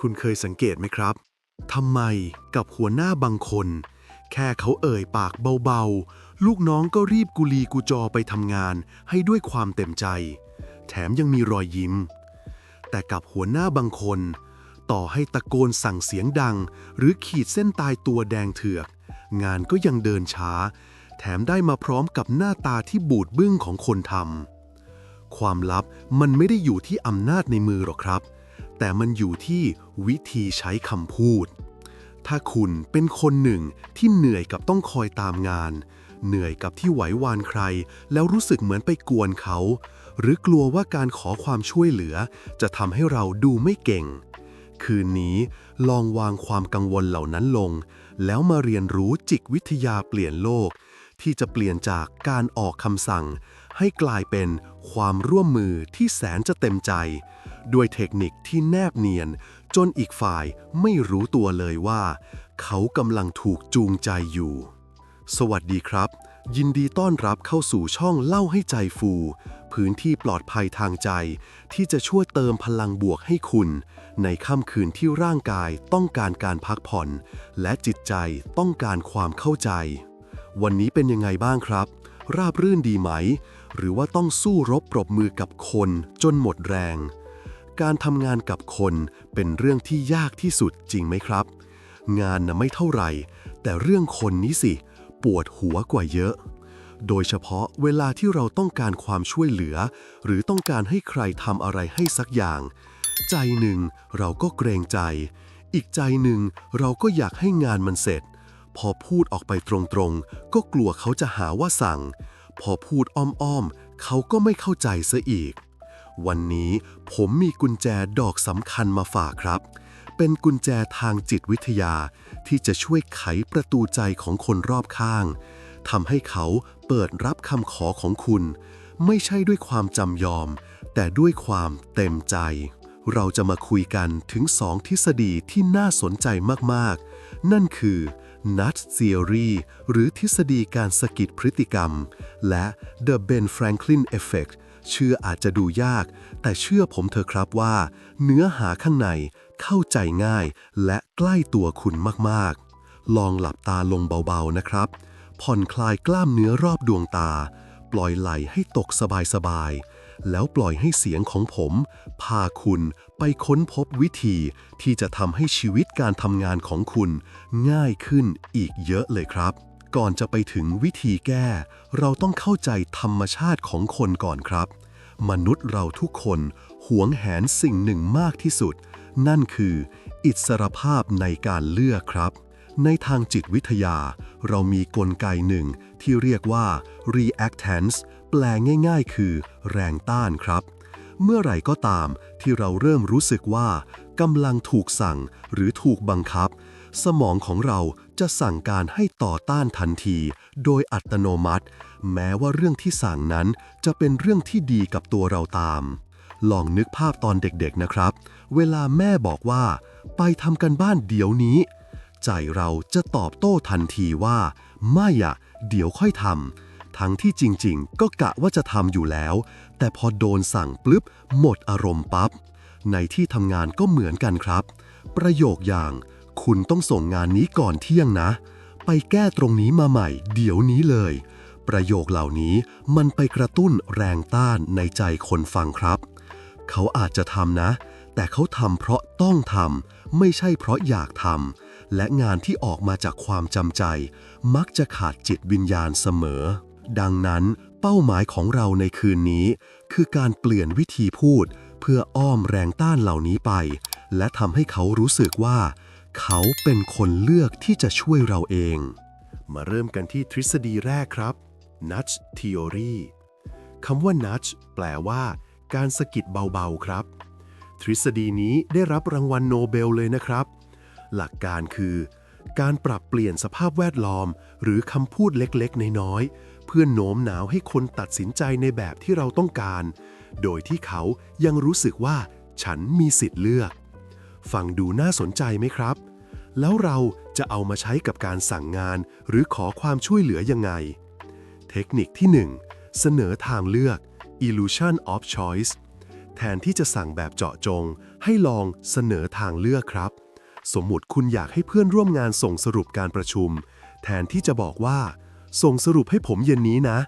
คุณเคยสังเกตไหมครับทำไมกับหัวหน้าบางคน แค่เขาเอ่ยปากเบาๆ ลูกน้องก็รีบกุลีกุจอไปทำงานให้ด้วยความเต็มใจ แถมยังมีรอยยิ้ม แต่กับหัวหน้าบางคน ต่อให้ตะโกนสั่งเสียงดัง หรือขีดเส้นตายตัวแดงเถือก งานก็ยังเดินช้า แถมได้มาพร้อมกับหน้าตาที่บูดบึ้งของคนทำความลับมันไม่ได้อยู่ที่อำนาจในมือหรอกครับ แต่มันอยู่ที่วิธีใช้คำพูด ถ้าคุณเป็นคนหนึ่งที่เหนื่อยกับต้องคอยตามงาน เหนื่อยกับที่ไหววานใคร แล้วรู้สึกเหมือนไปกวนเขา หรือกลัวว่าการขอความช่วยเหลือ จะทำให้เราดูไม่เก่ง คืนนี้ลองวางความกังวลเหล่านั้นลง แล้วมาเรียนรู้จิตวิทยาเปลี่ยนโลก ที่จะเปลี่ยนจากการออกคำสั่ง ให้กลายเป็นความร่วมมือที่แสนจะเต็มใจ ด้วยเทคนิคที่แนบเนียน จนอีกฝ่ายไม่รู้ตัวเลยว่า เขากำลังถูกจูงใจอยู่ สวัสดีครับ ยินดีต้อนรับเข้าสู่ช่องเล่าให้ใจฟู พื้นที่ปลอดภัยทางใจ ที่จะช่วยเติมพลังบวกให้คุณ ในค่ำคืนที่ร่างกายต้องการการพักผ่อน และจิตใจต้องการความเข้าใจ วันนี้เป็นยังไงบ้างครับ ราบรื่นดีไหมหรือว่าต้องสู้รบปรบมือกับคนจนหมดแรง การทำงานกับคนเป็นเรื่องที่ยากที่สุดจริงไหมครับ งานน่ะไม่เท่าไหร่ แต่เรื่องคนนี้สิ ปวดหัวกว่าเยอะ โดยเฉพาะเวลาที่เราต้องการความช่วยเหลือ หรือต้องการให้ใครทำอะไรให้สักอย่าง ใจหนึ่งเราก็เกรงใจ อีกใจหนึ่งเราก็อยากให้งานมันเสร็จ พอพูดออกไปตรงๆ ก็กลัวเขาจะหาว่าสั่ง พอพูดอ้อมๆ เขาก็ไม่เข้าใจซะอีก วันนี้ผมมีกุญแจดอกสำคัญมาฝากครับ เป็นกุญแจทางจิตวิทยาที่จะช่วยไขประตูใจของคนรอบข้างทำให้เขาเปิดรับคำขอของคุณ ไม่ใช่ด้วยความจำยอม แต่ด้วยความเต็มใจ เราจะมาคุยกันถึงสองทฤษฎีที่น่าสนใจมากๆ นั่นคือ Nudge Theory หรือทฤษฎีการสะกิดพฤติกรรม และ The Ben Franklin Effect ชื่ออาจจะดูยาก แต่เชื่อผมเถอะครับว่า เนื้อหาข้างในเข้าใจง่ายและใกล้ตัวคุณมากๆ ลองหลับตาลงเบาๆนะครับ ผ่อนคลายกล้ามเนื้อรอบดวงตา ปล่อยไหลให้ตกสบายๆ แล้วปล่อยให้เสียงของผม พาคุณไปค้นพบวิธีที่จะทำให้ชีวิตการทำงานของคุณ ง่ายขึ้นอีกเยอะเลยครับ ก่อนจะไปถึงวิธีแก้ เราต้องเข้าใจธรรมชาติของคนก่อนครับ มนุษย์เราทุกคนหวงแหนสิ่งหนึ่งมากที่สุด นั่นคือ อิสรภาพในการเลือกครับ ในทางจิตวิทยา เรามีกลไกหนึ่งที่เรียกว่า reactance แปลง่ายๆ คือ แรงต้านครับ เมื่อไหร่ก็ตามที่เราเริ่มรู้สึกว่ากำลังถูกสั่งหรือถูกบังคับ สมองของเรา จะสั่งการให้ต่อต้านทันที โดยอัตโนมัติ แม้ว่าเรื่องที่สั่งนั้นจะเป็นเรื่องที่ดีกับตัวเราตาม ลองนึกภาพตอนเด็กๆนะครับ เวลาแม่บอกว่า ไปทำกันบ้านเดี๋ยวนี้ ใจเราจะตอบโต้ทันทีว่า ไม่อะเดี๋ยวค่อยทำทั้งที่จริงๆ ก็กะว่าจะทำอยู่แล้ว แต่พอโดนสั่งปลึบหมดอารมณ์ปั๊บในที่ทำงานก็เหมือนกันครับ ประโยคอย่าง คุณต้องส่งงานนี้ก่อนเที่ยงนะ ไปแก้ตรงนี้มาใหม่ เดี๋ยวนี้เลย ประโยคเหล่านี้มันไปกระตุ้นแรงต้านในใจคนฟังครับ เขาอาจจะทำนะ แต่เขาทำเพราะต้องทำไม่ใช่เพราะอยากทำและงานที่ออกมาจากความจำใจ มักจะขาดจิตวิญญาณเสมอ ดังนั้นเป้าหมายของเราในคืนนี้ คือการเปลี่ยนวิธีพูด เพื่ออ้อมแรงต้านเหล่านี้ไป และทำให้เขารู้สึกว่า เขาเป็นคนเลือกที่จะช่วยเราเอง มาเริ่มกันที่ทฤษฎีแรกครับ Nudge Theory คำว่า Nudge แปลว่า การสะกิดเบาๆครับ ทฤษฎีนี้ได้รับรางวัลโนเบลเลยนะครับ หลักการคือ การปรับเปลี่ยนสภาพแวดล้อม หรือคำพูดเล็กๆ น้อยๆ เพื่อโน้มน้าวให้คนตัดสินใจในแบบที่เราต้องการ โดยที่เขายังรู้สึกว่า ฉันมีสิทธิ์เลือกฟังดูน่าสนใจไหมครับ แล้วเราจะเอามาใช้กับการสั่งงานหรือขอความช่วยเหลือยังไง เทคนิคที่ 1 เสนอทางเลือก illusion of choice แทนที่จะสั่งแบบเจาะจง ให้ลองเสนอทางเลือกครับ สมมุติคุณอยากให้เพื่อนร่วมงานส่งสรุปการประชุม แทนที่จะบอกว่า ส่งสรุปให้ผมเย็นนี้นะ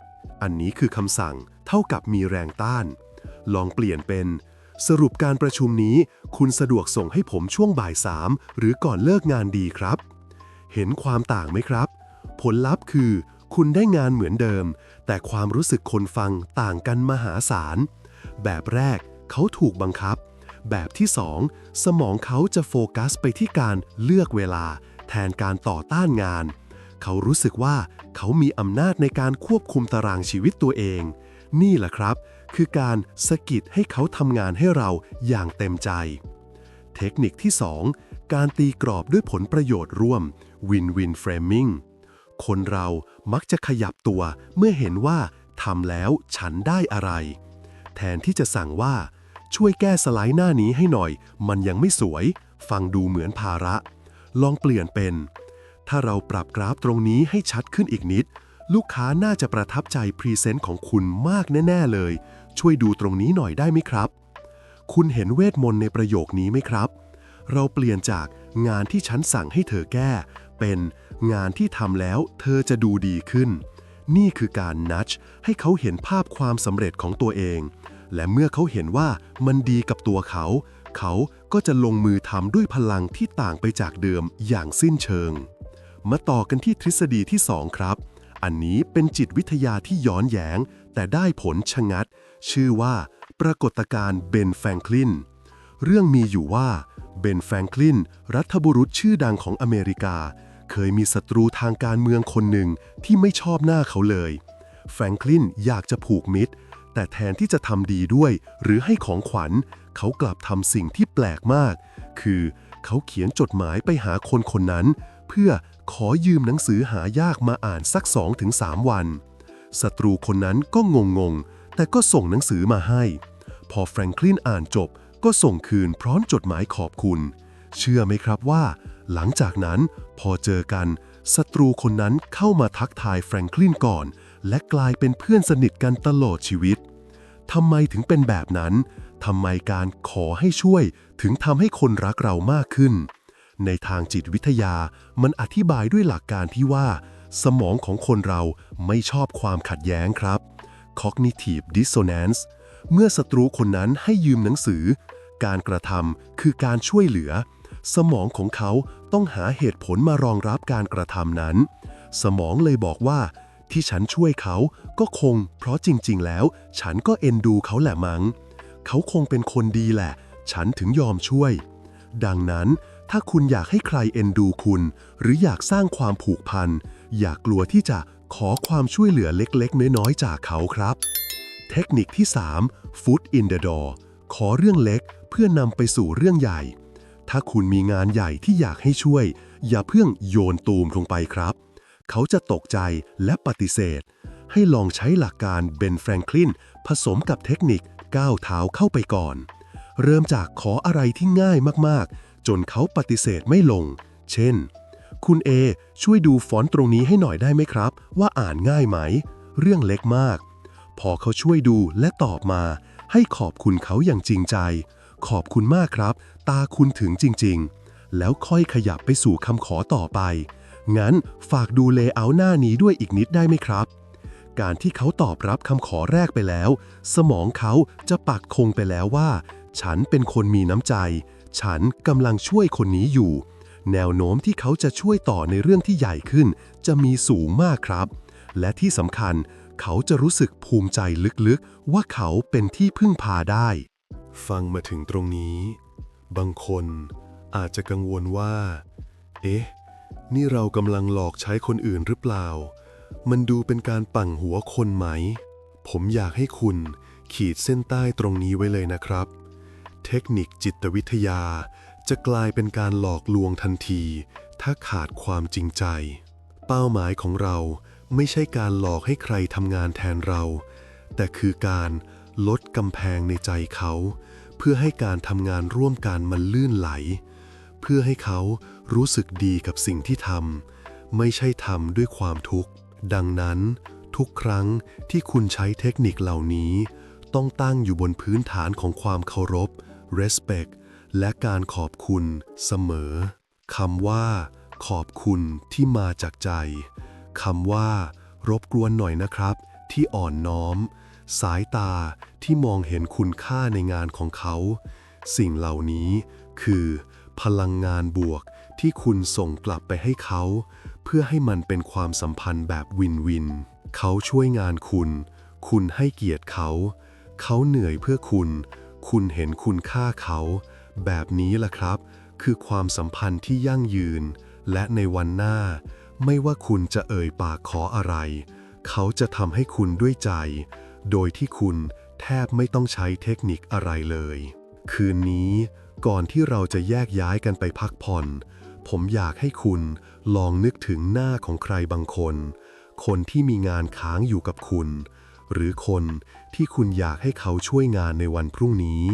อันนี้คือคำสั่งเท่ากับมีแรงต้าน ลองเปลี่ยนเป็น สรุปการประชุมนี้ คุณสะดวกส่งให้ผมช่วงบ่ายสามหรือก่อนเลิกงานดีครับ เห็นความต่างไหมครับ ผลลัพธ์คือ คุณได้งานเหมือนเดิม แต่ความรู้สึกคนฟังต่างกันมหาศาล แบบแรกเขาถูกบังคับ แบบที่สองสมองเขาจะโฟกัสไปที่การเลือกเวลา แทนการต่อต้านงาน เขารู้สึกว่าเขามีอำนาจในการควบคุมตารางชีวิตตัวเอง นี่แหละครับ คือการสะกิดให้เขาทำงานให้เราอย่างเต็มใจ เทคนิคที่ 2 การตีกรอบด้วยผลประโยชน์ร่วม Win-Win Framing คนเรามักจะขยับตัวเมื่อเห็นว่าทำแล้วฉันได้อะไร แทนที่จะสั่งว่า ช่วยแก้สไลด์หน้านี้ให้หน่อย มันยังไม่สวย ฟังดูเหมือนภาระ ลองเปลี่ยนเป็น ถ้าเราปรับกราฟตรงนี้ให้ชัดขึ้นอีกนิด ลูกค้าน่าจะประทับใจพรีเซนต์ของคุณมากแน่ ๆ เลย ช่วยดูตรงนี้หน่อยได้ไหมครับ คุณเห็นเวทมนต์ในประโยคนี้ไหมครับ เราเปลี่ยนจากงานที่ฉันสั่งให้เธอแก้ เป็นงานที่ทำแล้วเธอจะดูดีขึ้น นี่คือการนัดให้เขาเห็นภาพความสำเร็จของตัวเอง และเมื่อเขาเห็นว่ามันดีกับตัวเขา เขาก็จะลงมือทำด้วยพลังที่ต่างไปจากเดิมอย่างสิ้นเชิง มาต่อกันที่ทฤษฎีที่ 2 ครับ อันนี้เป็นจิตวิทยาที่ย้อนแยงแต่ได้ผลชะงัด ชื่อว่า ปรากฏการณ์เบนแฟรงคลิน เรื่องมีอยู่ว่าเบนแฟรงคลิน รัฐบุรุษชื่อดังของอเมริกา เคยมีศัตรูทางการเมืองคนหนึ่งที่ไม่ชอบหน้าเขาเลย แฟรงคลินอยากจะผูกมิตร แต่แทนที่จะทำดีด้วย หรือให้ของขวัญ เขากลับทำสิ่งที่แปลกมาก คือเขาเขียนจดหมายไปหาคนคนนั้น เพื่อ ขอยืมหนังสือหายากมาอ่านสัก2-3วัน ศัตรูคนนั้นก็งงๆแต่ก็ส่งหนังสือมาให้ พอแฟรงคลินอ่านจบก็ส่งคืนพร้อมจดหมายขอบคุณ เชื่อไหมครับว่า หลังจากนั้นพอเจอกันศัตรูคนนั้นเข้ามาทักทายแฟรงคลินก่อน และกลายเป็นเพื่อนสนิทกันตลอดชีวิตทำไมถึงเป็นแบบนั้นทำไมการขอให้ช่วยถึงทำให้คนรักเรามากขึ้น ในทางจิตวิทยามันอธิบายด้วยหลักการที่ว่า สมองของคนเราไม่ชอบความขัดแย้งครับ cognitive dissonance เมื่อศัตรูคนนั้นให้ยืมหนังสือ การกระทำคือการช่วยเหลือ สมองของเขาต้องหาเหตุผลมารองรับการกระทำนั้น สมองเลยบอกว่า ที่ฉันช่วยเขาก็คง เพราะจริง ๆ แล้ว ฉันก็เอ็นดูเขาแหละมัง้ง เขาคงเป็นคนดีแหละ ฉันถึงยอมช่วย ดังนั้น ถ้าคุณอยากให้ใครเอ็นดูคุณ หรืออยากสร้างความผูกพัน อย่ากกลัวที่จะขอความช่วยเหลือเล็กๆ น้อยๆ จากเขาครับ เทคนิคที่ 3 Foot in the door ขอเรื่องเล็กเพื่อนำไปสู่เรื่องใหญ่ ถ้าคุณมีงานใหญ่ที่อยากให้ช่วย อย่าเพิ่งโยนตูมลงไปครับ เขาจะตกใจและปฏิเสธ ให้ลองใช้หลักการเบนแฟรงคลินผสมกับเทคนิคก้าวเท้าเข้าไปก่อน เริ่มจากขออะไรที่ง่ายมากๆ จนเขาปฏิเสธไม่ลง เช่น คุณเอช่วยดูฟอนต์ตรงนี้ให้หน่อยได้ไหมครับ ว่าอ่านง่ายไหม เรื่องเล็กมาก พอเขาช่วยดูและตอบมา ให้ขอบคุณเขาอย่างจริงใจ ขอบคุณมากครับ ตาคุณถึงจริง ๆ แล้วค่อยขยับไปสู่คำขอต่อไป งั้นฝากดูเลเยอร์หน้านี้ด้วยอีกนิดได้ไหมครับการที่เขาตอบรับคำขอแรกไปแล้ว สมองเขาจะปักคงไปแล้วว่า ฉันเป็นคนมีน้ำใจ ฉันกำลังช่วยคนนี้อยู่ แนวโน้มที่เขาจะช่วยต่อในเรื่องที่ใหญ่ขึ้น จะมีสูงมากครับ และที่สำคัญ เขาจะรู้สึกภูมิใจลึกๆ ว่าเขาเป็นที่พึ่งพาได้ ฟังมาถึงตรงนี้ บางคนอาจจะกังวลว่า เอ๊ะ นี่เรากำลังหลอกใช้คนอื่นหรือเปล่า มันดูเป็นการปั่งหัวคนไหม ผมอยากให้คุณขีดเส้นใต้ตรงนี้ไว้เลยนะครับ เทคนิคจิตวิทยา จะกลายเป็นการหลอกลวงทันที ถ้าขาดความจริงใจ เป้าหมายของเราไม่ใช่การหลอกให้ใครทำงานแทนเรา แต่คือการลดกำแพงในใจเขา เพื่อให้การทำงานร่วมกันมันลื่นไหล เพื่อให้เขารู้สึกดีกับสิ่งที่ทำไม่ใช่ทำด้วยความทุกข์ ดังนั้น ทุกครั้งที่คุณใช้เทคนิคเหล่านี้ ต้องตั้งอยู่บนพื้นฐานของความเคารพ respect และการขอบคุณเสมอคำว่า ขอบคุณที่มาจากใจคำว่า รบกวนหน่อยนะครับ ที่อ่อนน้อม สายตาที่มองเห็นคุณค่าในงานของเขา สิ่งเหล่านี้คือ พลังงานบวกที่คุณส่งกลับไปให้เขา เพื่อให้มันเป็นความสัมพันธ์แบบวินวิน เขาช่วยงานคุณ คุณให้เกียรติเขา เขาเหนื่อยเพื่อคุณ คุณเห็นคุณค่าเขา แบบนี้ล่ะครับ คือความสัมพันธ์ที่ยั่งยืน และในวันหน้า ไม่ว่าคุณจะเอ่ยปากขออะไร เขาจะทำให้คุณด้วยใจ โดยที่คุณแทบไม่ต้องใช้เทคนิคอะไรเลย คืนนี้ก่อนที่เราจะแยกย้ายกันไปพักผ่อน ผมอยากให้คุณลองนึกถึงหน้าของใครบางคน คนที่มีงานค้างอยู่กับคุณ หรือคนที่คุณอยากให้เขาช่วยงานในวันพรุ่งนี้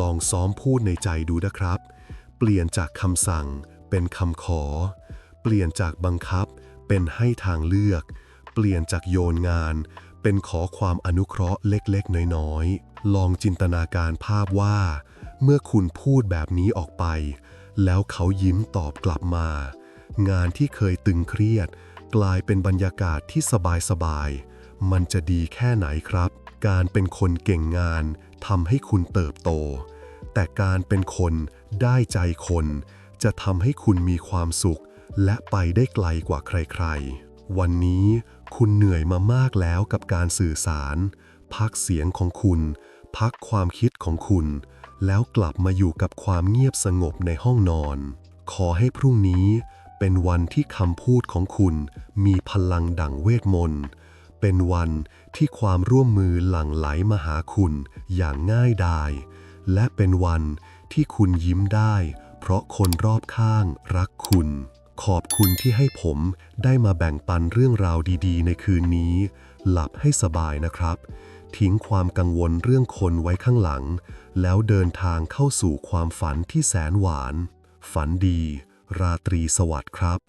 ลองซ้อมพูดในใจดูนะครับ เปลี่ยนจากคำสั่งเป็นคำขอ เปลี่ยนจากบังคับ เป็นให้ทางเลือก เปลี่ยนจากโยนงาน เป็นขอความอนุเคราะห์เล็กๆ น้อยๆ ลองจินตนาการภาพว่า เมื่อคุณพูดแบบนี้ออกไป แล้วเขายิ้มตอบกลับมา งานที่เคยตึงเครียด กลายเป็นบรรยากาศที่สบายๆ มันจะดีแค่ไหนครับ การเป็นคนเก่งงานทำให้คุณเติบโต แต่การเป็นคนได้ใจคน จะทำให้คุณมีความสุข และไปได้ไกลกว่าใครๆ วันนี้คุณเหนื่อยมามากแล้วกับการสื่อสาร พักเสียงของคุณ พักความคิดของคุณ แล้วกลับมาอยู่กับความเงียบสงบในห้องนอน ขอให้พรุ่งนี้เป็นวันที่คำพูดของคุณมีพลังดั่งเวทมนต์ เป็นวันที่ความร่วมมือหลั่งไหลมาหาคุณอย่างง่ายดาย และเป็นวันที่คุณยิ้มได้ เพราะคนรอบข้างรักคุณ ขอบคุณที่ให้ผมได้มาแบ่งปันเรื่องราวดีๆ ในคืนนี้ หลับให้สบายนะครับ ทิ้งความกังวลเรื่องคนไว้ข้างหลัง แล้วเดินทางเข้าสู่ความฝันที่แสนหวาน ฝันดี ราตรีสวัสดิ์ครับ